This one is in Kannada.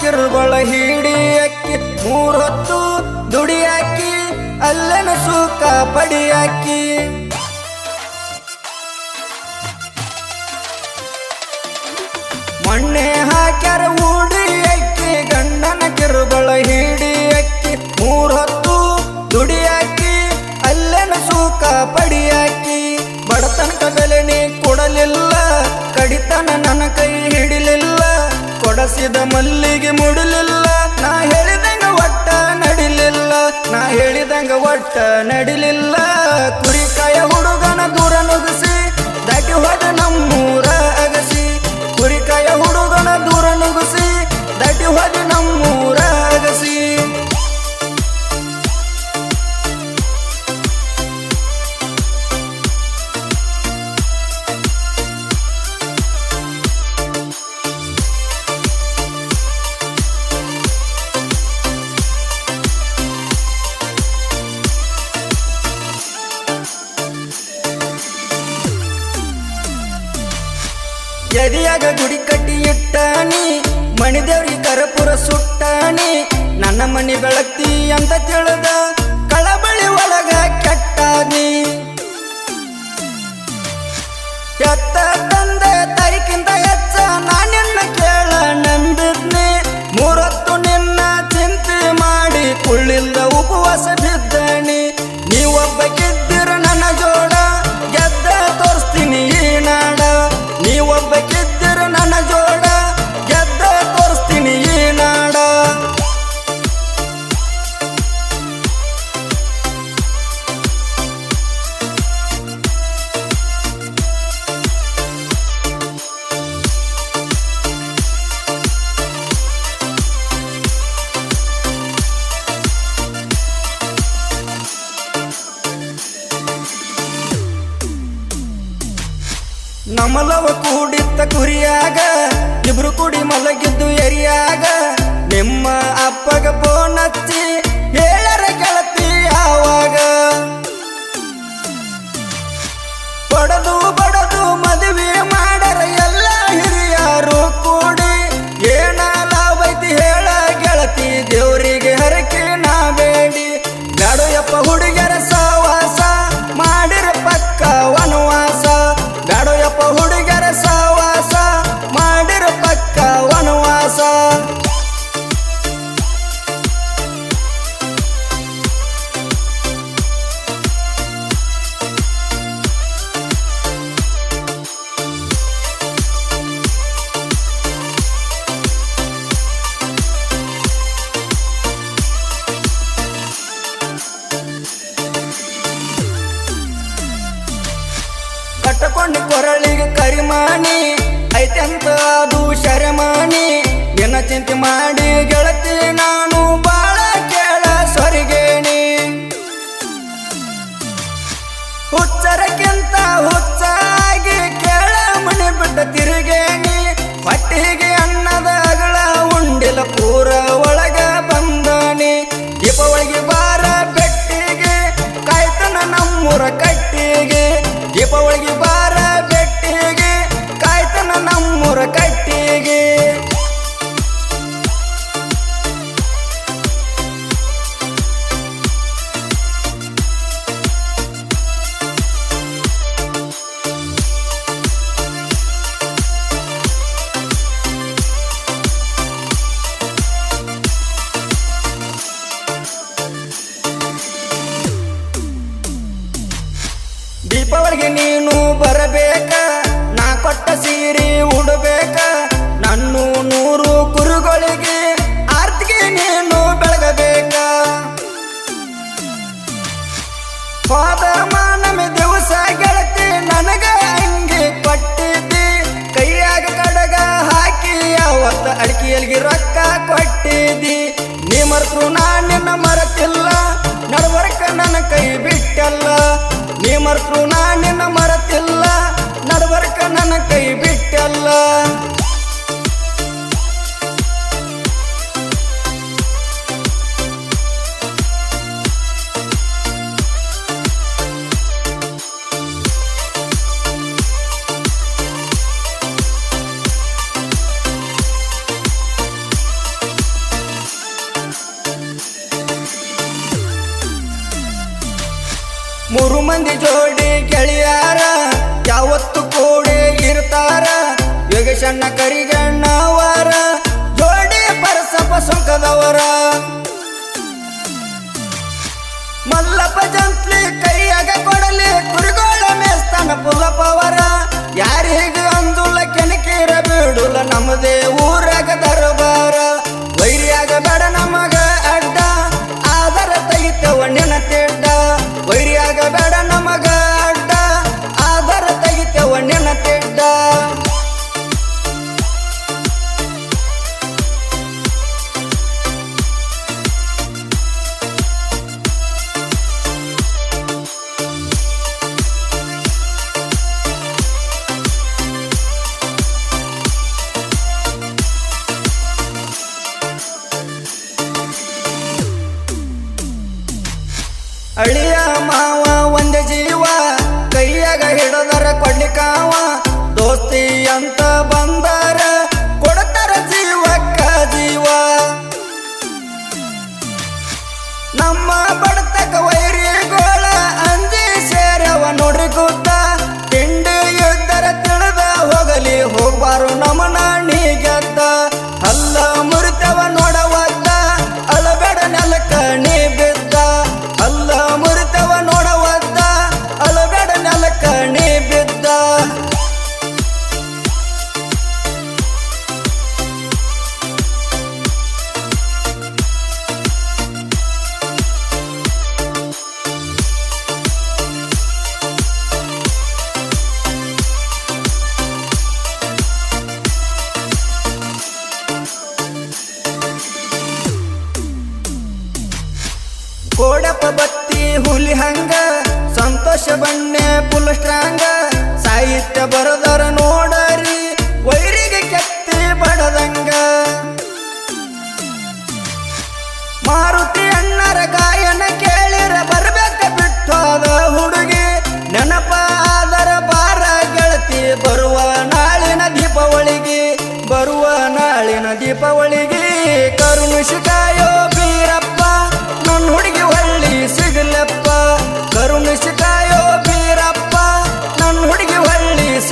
ಕಿರುಬಳ ಹಿಡಿ ಅಕ್ಕಿ ಮೂರೊತ್ತು ದುಡಿ ಹಾಕಿ, ಅಲ್ಲೆನ ಸೂಕ ಪಡಿ ಹಾಕಿ. ಮಣ್ಣೆ ಹಾಕ್ಯಾರ ಊಡಿ ಅಕ್ಕಿ, ಗಂಡನ ಕಿರುಗೊಳ ಹಿಡಿ ಕೊಡಸಿದ ಮಲ್ಲಿಗೆ ಮುಡಲಿಲ್ಲ. ನಾ ಹೇಳಿದಂಗ ಒಟ್ಟ ನಡಿಲಿಲ್ಲ. ನಾ ಹೇಳಿದಂಗ ಒಟ್ಟ ನಡಿಲಿಲ್ಲ. ಕುರಿಕಾಯ ಹುಡುಗನ ದೂರ ನುಗಿಸಿ ದಾಟಿ ಹೋದ ನಮ್ಮೂರ ಅಗಸಿ. ಕುರಿಕಾಯ ಹುಡುಗನ ದೂರ ನುಗಿಸಿ ದಾಟಿ ಹೋದ ಎದಿಯಾಗ ಗುಡಿ ಕಟ್ಟಿ ಇಟ್ಟಾನಿ ಮಣಿದೇವ್ರಿ ಕರಪುರ ಸುಟ್ಟಾನಿ ನನ್ನ ಮನಿ ಬೆಳಗ್ತಿ ಅಂತ ತಿಳಿದ ನಮಲವ ಕೂಡಿತ್ತ ಕುರಿಯಾಗ ಇಬ್ರು ಕುಡಿ ಮಲಗಿದ್ದು ಎರಿಯಾಗ ನಿಮ್ಮ ಅಪ್ಪಗ ಫೋನ್ ಹಚ್ಚಿ ಕಟ್ಟಕೊಂಡು ಕೊರಳಿಗೆ ಕರಿಮಾಣಿ ಐತೆಂತ ಅದು ಶರಮಾಣಿ ದಿನ ಚಿಂತೆ ಮಾಡಿ ಗೆಳತಿ ನಾನು ಬಾಳ ಕೇಳ ಸೊರಿಗೇಣಿ ಹುಚ್ಚರಕ್ಕಿಂತ ಹುಚ್ಚಾಗಿ ಕೇಳ ಮಣಿ ಬಿಟ್ಟ ತಿರುಗೇಣಿ ಪಟ್ಟಿಗೆ ಅನ್ನದ ಅಗಳ ಉಂಡಿಲ ಪೂರ ಒಳಗ ಬಂದಾನಿ. ದೀಪಾವಳಿಗೆ ಬಾರ ಬೆಟ್ಟಿಗೆ ಕಾಯ್ತನ ನಮ್ಮೂರ ಕಟ್ಟಿಗೆ. ದೀಪಾವಳಿಗೆ ಬಾರ ಬೆಟ್ಟಿಗೆ ಕಾಯ್ತನ ನಮ್ಮೂರ ಕಟ್ಟಿಗೆ. ದೀಪಾವಳಿಗೆ ನೀನು ಬರಬೇಕ? ನಾ ಕೊಟ್ಟ ಸೀರೆ ಉಡಬೇಕ? ನೀ ಮರೆತು ನಾ ನಿನ್ನ ಮರತಿಲ್ಲ. ನಡವರ್ಕ ನನ್ನ ಕೈ ಬಿಟ್ಟಲ್ಲ. ಬಣ್ಣೆ ಪುಲ್ ಸ್ಟ್ರಾಂಗ ಸಾಹಿತ್ಯ ಬರದರ ನೋಡರಿ, ವೈರಿಗೆ ಕೆತ್ತಿ ಬಡದಂಗ. ಮಾರುತಿ ಅಣ್ಣರ ಗಾಯನ ಕೇಳಿರ, ಬರ್ಬೇಕ ಬಿಟ್ಟಾದ ಹುಡುಗಿ. ನೆನಪ ಆದರ ಬಾರ ಗೆಳತಿ, ಬರುವ ನಾಳಿನ ದೀಪಾವಳಿಗೆ, ಬರುವ ನಾಳಿನ ದೀಪಾವಳಿಗೆ. ಕರುಣಿಸಿ ಕಾಯೋ ಬೀರಪ್ಪ ನನ್ನ ಹುಡುಗಿ